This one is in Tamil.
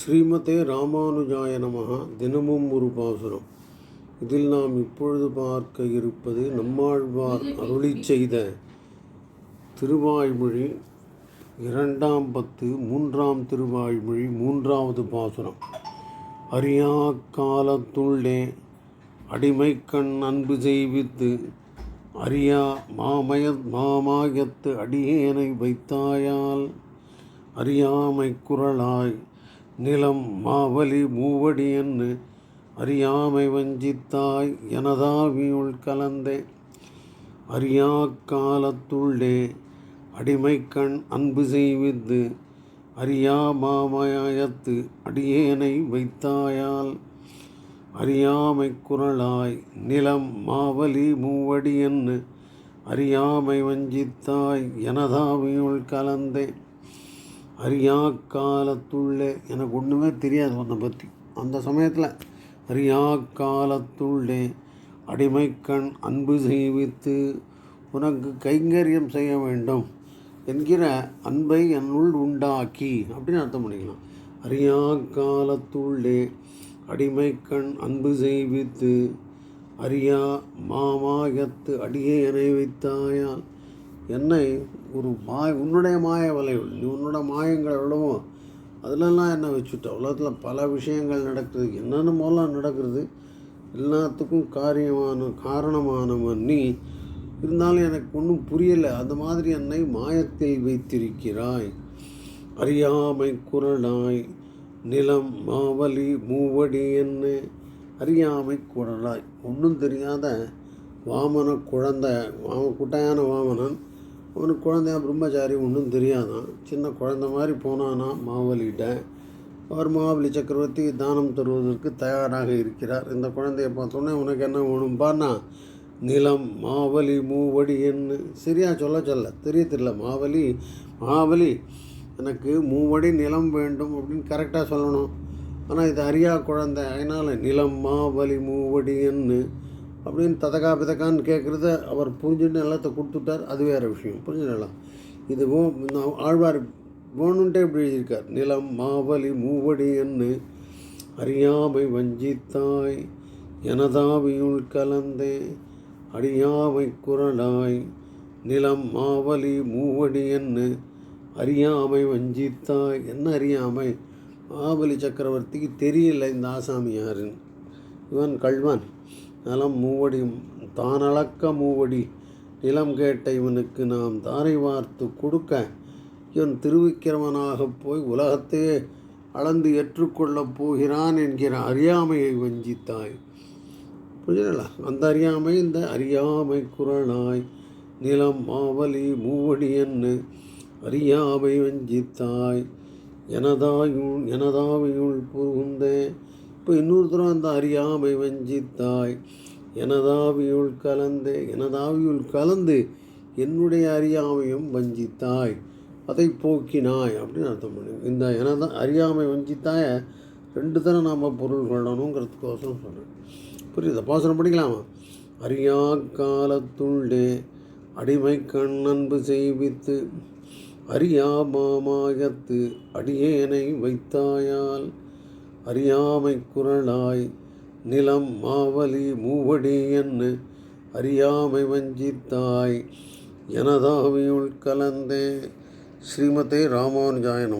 ஸ்ரீமதே ராமானுஜாய நமகா தினமும் ஒரு பாசுரம். இதில் நாம் இப்பொழுது பார்க்க இருப்பது நம்மாழ்வார் அருளி செய்த திருவாய்மொழி இரண்டாம் பத்து மூன்றாம் திருவாய்மொழி மூன்றாவது பாசுரம். அறியா காலத்துள்ளே அடிமைக்கண் அன்பு செய்வித்து அறியா மாமய மாமாயத்து அடியேனை வைத்தாயால் அறியாமை குரலாய் நிலம் மாவலி மூவடி என்று அறியாமை வஞ்சித்தாய் எனதாவியுள் கலந்தே. அறியா காலத்துள்ளே அடிமைக்கண் அன்பு செய்வித்து அறியா மாமயத்து அடியேனை வைத்தாயால் அறியாமை குரலாய் நிலம் மாவலி மூவடி என்று அறியாமை வஞ்சித்தாய் எனதாவியுள் கலந்தே. அறியா காலத்துள்ளே எனக்கு ஒன்றுமே தெரியாது உன்னை பற்றி அந்த சமயத்தில் அறியா காலத்துள்ளே அடிமைக்கண் அன்பு செய்வித்து உனக்கு கைங்கரியம் செய்ய வேண்டும் என்கிற அன்பை என்னுள் உண்டாக்கி அப்படின்னு அர்த்தம் பண்ணிக்கலாம். அறியா காலத்துள்ளே அடிமைக்கண் அன்பு செய்வித்து அறியா மாமாயத்து அடியேனை வைத்தாயால் என்னை ஒரு மாய உன்னுடைய மாய வலையுள் நீ உன்னோட மாயங்களை விடவும் அதிலெல்லாம் என்ன வச்சுட்ட. உலகத்தில் பல விஷயங்கள் நடக்குது. என்னென்ன மூலம் நடக்கிறது எல்லாத்துக்கும் காரியமான காரணமானவன் நீ. இருந்தாலும் எனக்கு ஒன்றும் புரியலை. அந்த மாதிரி என்னை மாயத்தில் வைத்திருக்கிறாய். அறியாமை குரலாய் நிலம் மாவலி மூவடி என்ன. அறியாமை குரலாய். ஒன்றும் தெரியாத வாமன குழந்தை வாம குட்டையான வாமனன் அவனுக்கு குழந்தையா பிரம்மச்சாரி ஒன்றும் தெரியாதான். சின்ன குழந்த மாதிரி போனானா மாவலிகிட்ட. அவர் மாவலி சக்கரவர்த்தி தானம் தருவதற்கு தயாராக இருக்கிறார். இந்த குழந்தையை பார்த்தோன்னே உனக்கு என்ன வேணும்பான்னா நிலம் மாவலி மூவடி என்ன சரியாக சொல்ல சொல்ல. தெரிய தெரியல மாவலி மாவலி எனக்கு மூவடி நிலம் வேண்டும் அப்படின்னு கரெக்டாக சொல்லணும். ஆனால் இது அறியா குழந்தை. அதனால் நிலம் மாவலி மூவடி என்ன அப்படின்னு ததகா பிதகான்னு கேட்குறத அவர் புரிஞ்சுட்டு நிலத்தை கொடுத்துட்டார். அது வேறு விஷயம். புரிஞ்சுடலாம் இது ஓ ஆழ்வார் வேணுன்ட்டே இப்படி எழுதியிருக்கார். நிலம் மாவலி மூவடி என்று அறியாமை வஞ்சித்தாய் எனதாவியுள் கலந்தே அடியாமை குரலாய் நிலம் மாவலி மூவடி என்று அறியாமை வஞ்சித்தாய். என்ன அறியாமை? மாவலி சக்கரவர்த்திக்கு தெரியல இந்த ஆசாமி யாருன்னு இவன் கள்வன் நலம் மூவடி தானளக்க மூவடி நிலம் கேட்ட இவனுக்கு நாம் தாரை வார்த்து கொடுக்க இவன் திருவிக்கிரமனாகப் போய் உலகத்தையே அளந்து ஏற்றுக்கொள்ளப் போகிறான் என்கிற அறியாமையை வஞ்சித்தாய். புரியுதுங்களா அந்த அறியாமை இந்த அறியாமை குரலாய் நிலம் மாவலி மூவடி என்று அறியாமை வஞ்சித்தாய். எனதாயுள் எனதாவையுள் புகுந்தே இப்போ இன்னொரு தரம் அந்த அறியாமை வஞ்சித்தாய். எனதாவியுள் கலந்து எனதாவியுள் கலந்து என்னுடைய அறியாமையும் வஞ்சித்தாய். அதை போக்கினாய் அப்படின்னு அர்த்தம் பண்ணு இந்த எனதா அறியாமை வஞ்சித்தாய ரெண்டு தரம் நாம் பொருள் கொள்ளணுங்கிறதுக்கோசரம் சொல்கிறேன் புரியுதா? பாசனம் படிக்கலாமா அறியா காலத்துள்ளே அடிமை கண்ணன்பு செய்வித்து அறியா மாமாயத்து அடியேனை வைத்தாயால் அறியாமை குரலாய் நிலம் மாவலி மூவடி என்று அறியாமை வஞ்சித்தாய். எனதாவியுள் கலந்தே ஸ்ரீமதே ராமானுஜாயனம்